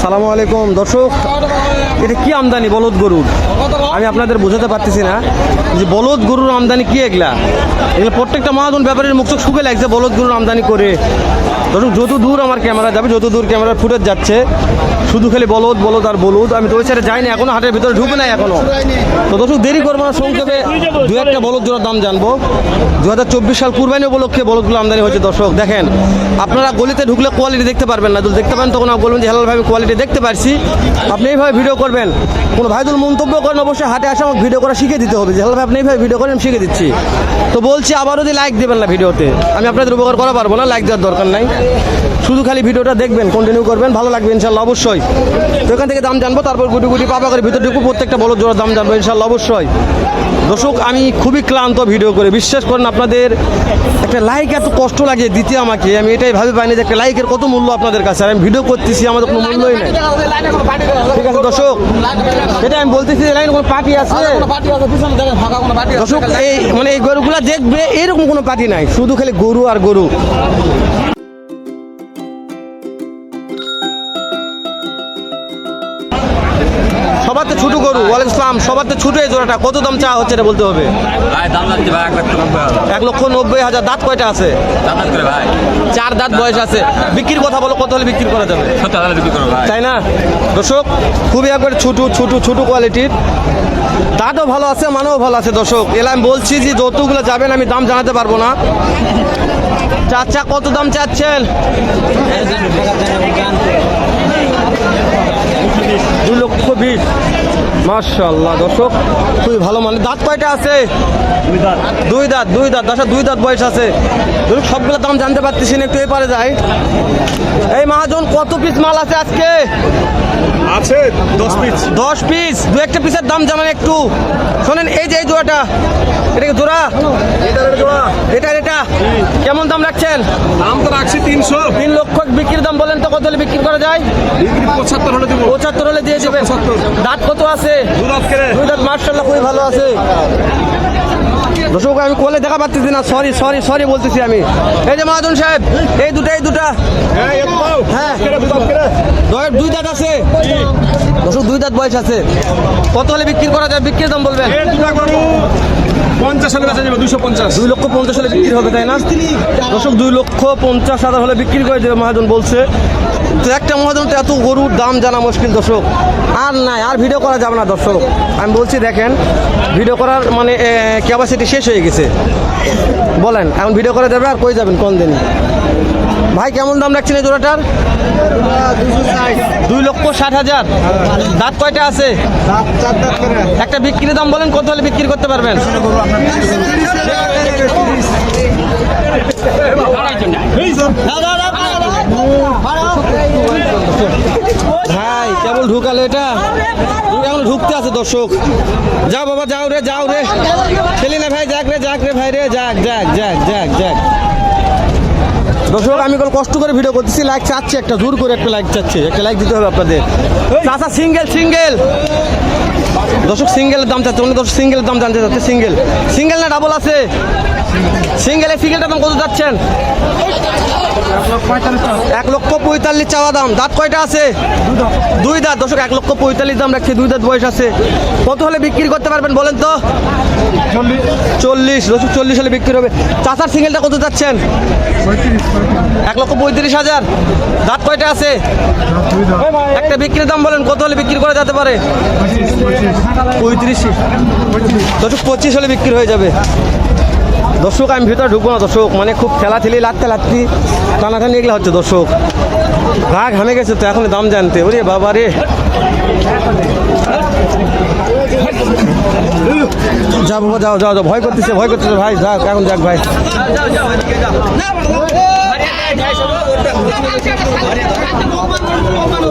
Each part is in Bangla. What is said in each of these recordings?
আসসালামু আলাইকুম, দর্শক। এটা কি আমদানি? বলদ গরুর। আমি আপনাদের বোঝাতে পারতেছি না যে বলদ গরুর আমদানি কি এগুলা? এগুলো প্রত্যেকটা মহাজন ব্যাপারের মুখ চোখ শুকে লাগছে বলদ গরুর আমদানি করে। দর্শক যত দূর আমার ক্যামেরা যাবে, যত দূর ক্যামেরার ফুটেজ যাচ্ছে, শুধু খালি বলদ বলদ আর বলদ, আমি তো ওই যাইনি, এখনও হাটের ভিতরে ঢুকে নাই এখনও। তো দর্শক দেরি করব না, সংক্ষেপে দু একটা বলদ জোড়ার দাম জানব। দু হাজার চব্বিশ সাল কুরবানি উপলক্ষে বলদগুলো আমদানি হয়েছে, দর্শক, দেখেন। আপনারা গলিতে ঢুকলে কোয়ালিটি দেখতে পারবেন না, যদি দেখতে পারেন, তখন বলবেন যে হেলাল ভাই আমি কোয়ালিটি দেখতে পারছি। আপনি এইভাবে ভিডিও করবেন। কোনো ভাই ভাইদুল মন্তব্য করেন, অবশ্যই হাটে আসে আমাকে ভিডিও করা শিখে দিতে হবে। যে হেলাল আপনি এইভাবে ভিডিও করেন, আমি শিখে দিচ্ছি। তো বলছি, আবারও যদি লাইক দেবেন না ভিডিওতে আমি আপনাদের উপকার করা পারব না লাইক দেওয়ার দরকার নাই। শুধু খালি ভিডিওটা দেখবেন কন্টিনিউ করবেন ভালো লাগবে ইনশাল্লাহ অবশ্যই। তো এখান থেকে দাম জানব তারপর গুটি গুটি পাপা করে ভিতর ঢুকবো প্রত্যেকটা বড় জোড়ার দাম জানব ইনশাল্লাহ অবশ্যই। দর্শক আমি খুবই ক্লান্ত ভিডিও করে বিশ্বাস করেন আপনাদের একটা লাইক এত কষ্ট লাগে দিতে আমাকে আমি এটাই ভাবে পাইনি যে একটা লাইকের কত মূল্য আপনাদের কাছে আর আমি ভিডিও করতেছি আমাদের কোনো মূল্যই নেই। ঠিক আছে দর্শক এটা আমি বলতেছি যে লাইন কোনো পার্টি আছে? দর্শক এই মানে এই গরুগুলা দেখবে এরকম কোনো পার্টি নাই শুধু খালি গরু আর গরু। সবার তো ছোট গরু ওয়ালাইকুম ইসলাম সবার তো ছোট এই জোড়াটা। কত দাম চা হচ্ছে এটা বলতে হবে? এক লক্ষ নব্বই হাজার। দাঁত কয়টা আছে? চার দাঁত বয়স আছে। বিক্রির কথা বলো কত হলে বিক্রি করা যাবে? তাই না? দর্শক খুবই একবার ছোটো ছোটো ছোটো কোয়ালিটির দাঁতও ভালো আছে মানও ভালো আছে দর্শক। এলা আমি বলছি যে যতগুলো যাবেন আমি দাম জানাতে পারব না। চাচা কত দাম চাচ্ছেন? দু লক্ষ বিশ। মার্শাল্লাহ দর্শক। খুবই ভালো মানে দাঁত কয়টা আছে? দুই দাঁত। দুই দাঁত দশা দুই দাঁত বয়স আছে। দর্শক সবগুলো দাম জানতে পারতেছি না একটু এপারে যাই। এই মহাজন কত পিস মাল আছে আজকে? আছে দশ পিস দশ পিস দু একটা পিসের দাম জানান একটু। শোনেন এই যে এই জোড়াটা এটা কি জোড়া? এটা এটা কেমন দাম রাখছেন? দাম তো রাখছি তিনশো। তিন লক্ষ বিক্রির দাম বলেন তো কত হলে বিক্রি করা যায়? বিক্রি পঁচাত্তর হলে দেবো। পঁচাত্তর হলে দিয়ে দেবেন। দাঁত কত আছে? দাঁত দুই মার্শাল্লাহ খুবই ভালো আছে। দর্শক, আমি কলে দেখা পাচ্ছি না। সরি সরি সরি বলতেছি আমি। এই যে মহাজন সাহেব, এই দুটা এই দুটা। হ্যাঁ। দুই দাঁত আছে। দর্শক, দুই দাঁত বয়স আছে। কত হলে বিক্রি করা যায়? বিক্রির দাম বলবেন? পঞ্চাশ হলে বেচা যাবে দুশো পঞ্চাশ। দুই লক্ষ পঞ্চাশ হলে বিক্রি হবে তাই না? দর্শক দুই লক্ষ পঞ্চাশ হাজার হলে বিক্রি করে দেবে মহাজন বলছে। তো একটা মহাজন তো এত গরুর দাম জানা মুশকিল দর্শক। আর নাই আর ভিডিও করা যাবে না দর্শক। আমি বলছি দেখেন ভিডিও করার মানে ক্যাপাসিটি শেষ হয়ে গেছে। বলেন এখন ভিডিও করা যাবে আর কই যাবেন কোন দিন? ভাই, কেমন দাম রাখছেন এই জোড়াটার? দুই লক্ষ ষাট হাজার। দাঁত কয়টা আছে? একটা বিক্রির দাম বলেন, কত হলে বিক্রি করতে পারবেন? ভাই, কেবল ঢুকালো এটা? কেমন ঢুকতে আছে দর্শক। যাও বাবা, যাও রে যাও রে। খেলি না ভাই, যাক রে যাক রে ভাই রে, যাক যাক যাক যাক যাক। দর্শক, আমি কোনো কষ্ট করে ভিডিও করতেছি। লাইক চাচ্ছি একটা, জোর করে একটা লাইক চাচ্ছি। একটা লাইক দিতে হবে আপনাদের। চাচা সিঙ্গেল সিঙ্গেল দর্শক সিঙ্গেলের দাম চাচ্ছে। অন্য দর্শক সিঙ্গেলের দাম জানতে চাচ্ছে। সিঙ্গেল সিঙ্গেল না ডাবল আছে? সিঙ্গেলের সিঙ্গেলটার দাম কত চাচ্ছেন এক লক্ষ পঁয়তাল্লিশ চাওয়া দাম। দাঁত কয়টা আছে? দুই দাঁত। দর্শক, এক লক্ষ পঁয়তাল্লিশ দাম রাখছে। দুই দাঁত বয়স আছে। কত হলে বিক্রি করতে পারবেন বলেন তো? চল্লিশ দর্শক চল্লিশ হলে বিক্রি হবে। চাচার সিঙ্গেলটা কত যাচ্ছেন এক লক্ষ পঁয়ত্রিশ হাজার। দাঁত কয়টা আছে? একটা বিক্রির দাম বলেন, কত হলে বিক্রি করা যেতে পারে? পঁয়ত্রিশ। দর্শক, পঁচিশ হলে বিক্রি হয়ে যাবে। দর্শক, আমি ভিতরে ঢুকবো না, দর্শক। মানে খুব খেলা ঠেলি লাগতে লাগতে টানাটানি এগুলো হচ্ছে দর্শক। গা ঘামে গেছে তো এখন দাম জানতে। ওরে বাবা রে। যাও বাবা, যাও যাও যাও। ভয় করতেছে ভয় করতেছে। ভাই, যাও, এখন যাক ভাই।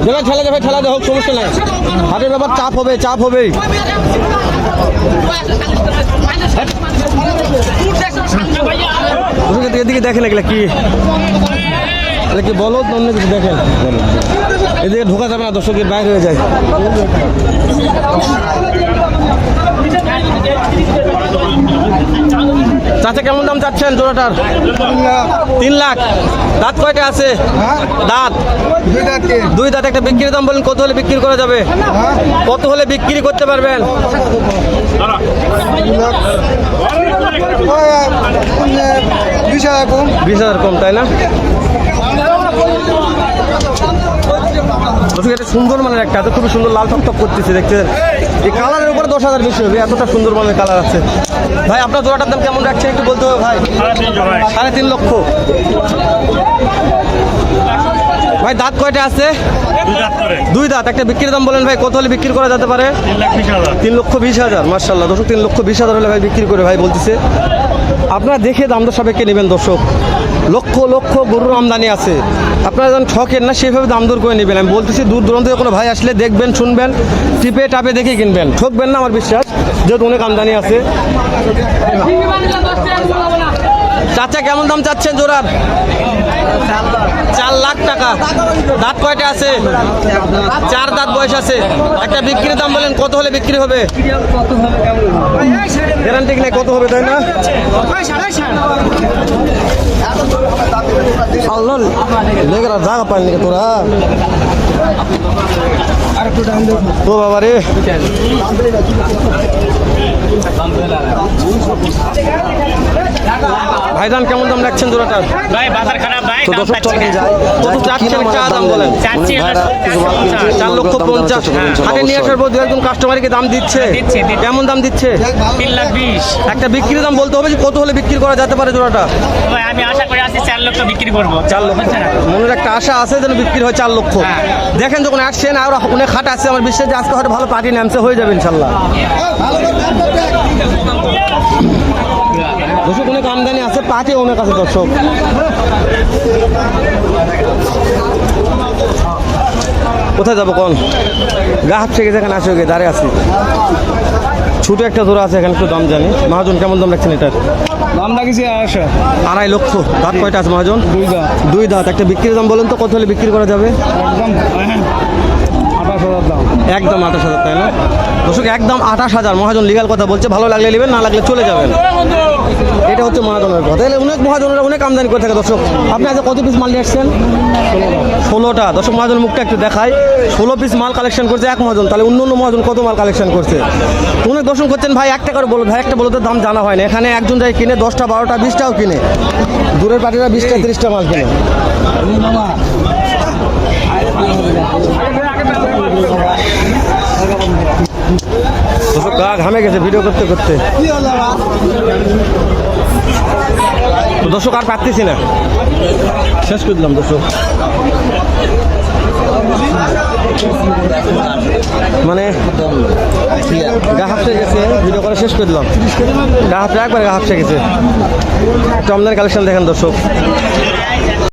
যেটা ঠেলা যাবে, ঠেলা দেওয়া হোক, সমস্যা নাই। হাটের ব্যাপার, চাপ হবে চাপ হবে এদিকে- দেখেন এগুলা কি? কি বলো অন্য কিছু দেখেন? এদিকে ঢোকা যাবে না দর্শকের বাইরে হয়ে যায়। চাচা কেমন দাম চাচ্ছেন জোড়াটার? তিন লাখ। দাঁত কয়টা আছে? দাঁত। দুই দাঁত একটা বিক্রির দাম বলেন কত হলে বিক্রি করা যাবে? কত হলে বিক্রি করতে পারবেন? বিশ হাজার কম তাই না? দর্শক, এটা সুন্দর মানের একটা এত খুবই সুন্দর লাল টপ টপ করতেছে দেখতে। এই কালারের উপরে দশ হাজার বেশি হবে এতটা সুন্দর মানের কালার আছে। ভাই আপনার জোড়াটার দাম কেমন রাখছেন? একটু বলতে হবে ভাই। সাড়ে তিন লক্ষ। ভাই দাঁত কয়টা আছে? দুই দাঁত একটা বিক্রির দাম বলেন ভাই কত হলে বিক্রি করা যেতে পারে? তিন লক্ষ বিশ হাজার মার্শাল্লাহ দর্শক তিন লক্ষ বিশ হাজার হলে ভাই বিক্রি করে ভাই বলতেছে। আপনারা দেখে দাম দর সাপেক্ষে নেবেন দর্শক। লক্ষ লক্ষ গরুর আমদানি আছে। আপনারা যখন ঠকেন না সেভাবে দাম দূর করে নেবেন। আমি বলতেছি, দূর দূরান্ত কোনো ভাই আসলে দেখবেন, শুনবেন, টিপে টাপে দেখে কিনবেন। ঠকবেন না, আমার বিশ্বাস, যেহেতু অনেক আমদানি আছে। চাচা কেমন দাম চাচ্ছেন জোড়ার? চার লাখ টাকা। দাঁত কয়টা আছে? চার দাঁত বয়স আছে। একটা বিক্রির দাম বলেন, কত হলে বিক্রি হবে? গ্যারান্টি নেই, কত হবে, তাই না? জায়গা পাই তোরা? ও বাবা রে ভাইজান কেমন দাম রাখছেন জোড়াটার ভাই বাজার খারাপ ভাই তো দর্শক চলেন না। যাই কত চাচ্ছেন চা দাম বলেন। চাচ্ছি চার লক্ষ পঞ্চাশ। হাটে নিয়ে আসার পর দু একজন কাস্টমারকে দাম দিচ্ছে। দিচ্ছে। কেমন দাম দিচ্ছে? তিন লাখ বিশ। একটা বিক্রির দাম বলতে হবে যে কত হলে বিক্রি করা যেতে পারে জোড়াটা? ভাই আমি আশা করে আছি চার লক্ষ বিক্রি করব। চার লক্ষ। মনের একটা আশা আছে যেন বিক্রি হয় চার লক্ষ। হ্যাঁ। দেখেন যখন আসছেন আর অনেক হাট আছে আমার বিশ্বাস যে আজকে হয়তো ভালো পার্টি নামছে হয়ে যাবে ইনশাল্লাহ। দর্শক অনেক আমদানি আছে পার্টি অনেক আছে দর্শক। কোথায় যাব কোন? গা হাত থেকে যেখানে আসে ওকে দাঁড়িয়ে আছি। ছোট একটা জোড়া আছে এখানে একটু দাম জানি। মহাজন কেমন দাম রাখছেন এটার? দাম রাখিছি আড়াইশো। আড়াই লক্ষ। দাঁত কয়টা আছে মহাজন? দুই দাম দুই দাঁত। একটা বিক্রির দাম বলেন তো কত হলে বিক্রি করা যাবে? একদম দাম একদম আঠাশ হাজার, তাই না? দর্শক, একদম আঠাশ হাজার। মহাজন লিগাল কথা বলছে, ভালো লাগলে নেবেন, না লাগলে চলে যাবেন। এটা হচ্ছে মহাজনের কথা। এলে অনেক মহাজনেরা অনেক আমদানি করে থাকে, দর্শক। আপনি আজ কত পিস মাল নিয়ে আসছেন? ষোলোটা। দর্শক মহাজনের মুখটা একটু দেখায় ষোলো পিস মাল কালেকশন করছে এক মহাজন। তাহলে অন্য অন্য মহাজন কত মাল কালেকশন করছে? অনেক দর্শন করছেন, ভাই, একটা করে বলো ভাই, একটা বলো তো, দাম জানা হয় না। এখানে একজন যাই কিনে, দশটা, বারোটা, বিশটাও কিনে। দূরের পার্টিরা বিশটা, তিরিশটা মাল কিনে। গা ঘামে গেছে ভিডিও করতে করতে। দর্শক, আর পারতেছি না। শেষ করে দিলাম দর্শক। মানে গা হাফসে গেছে ভিডিও করা শেষ করে দিলাম। গা হাফসে, একবার গা হাফসে গেছে। একটু কালেকশন দেখেন দর্শক।